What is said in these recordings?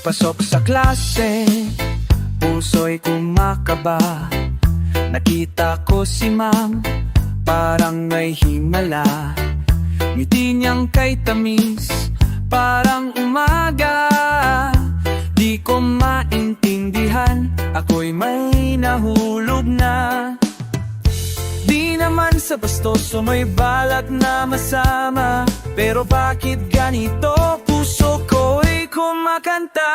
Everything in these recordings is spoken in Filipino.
Pagpasok sa klase Puso'y kumakaba. Nakita ko si ma'am Parang may himala. Ngiti niyang kay tamis Parang umaga. Di ko maintindihan Ako'y may nahulog na. Di naman sa bastoso may balak na masama. Pero bakit ganito kumakanta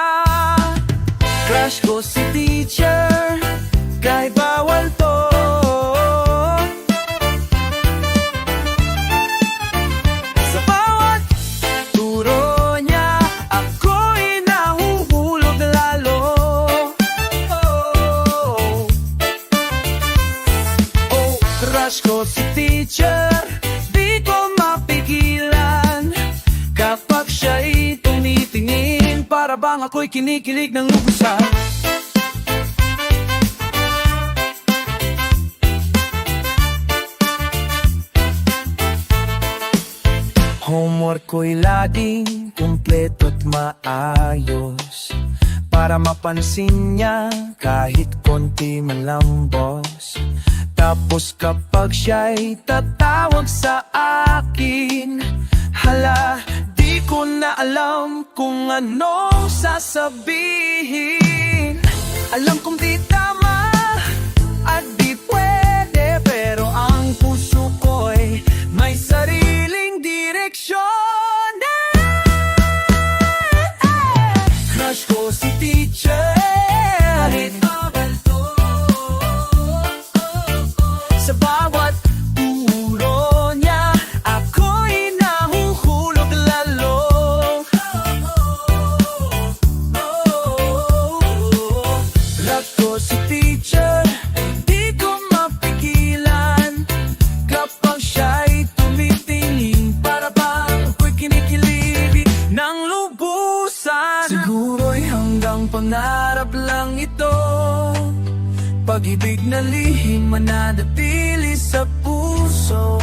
Crush ko si teacher Kahit bawal to. Sa bawat turo niya Ako'y nahuhulog lalo. Oh. Oh, crush ko si teacher Di ko mapigilan Kapag siya'y Para ako'y kinikilig ng lubusan Homework ko'y laging kumpleto at maayos. Para mapansin niya kahit konti man lang boss. Tapos kapag siya'y tatawag sa akin na alam kung anong sasabihin. Alam kong di tama at di pwede Pero ang puso ko'y may sariling direksyon. Crush ko si teacher Pag-ibig na lihim mananatili sa puso.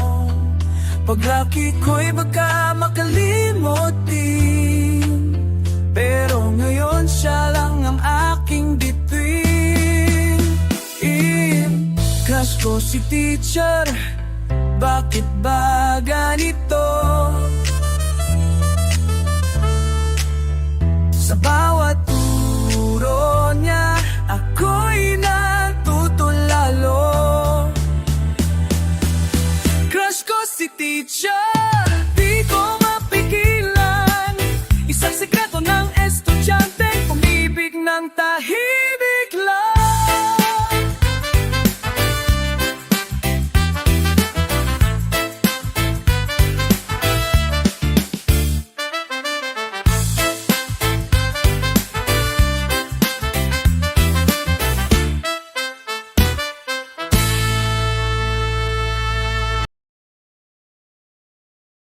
Paglaki ko'y baka makalimot din. Pero ngayon siya lang ang aking bituin Crush ko si teacher Bakit ba ganito? Sa bawat turo niya Ako'y na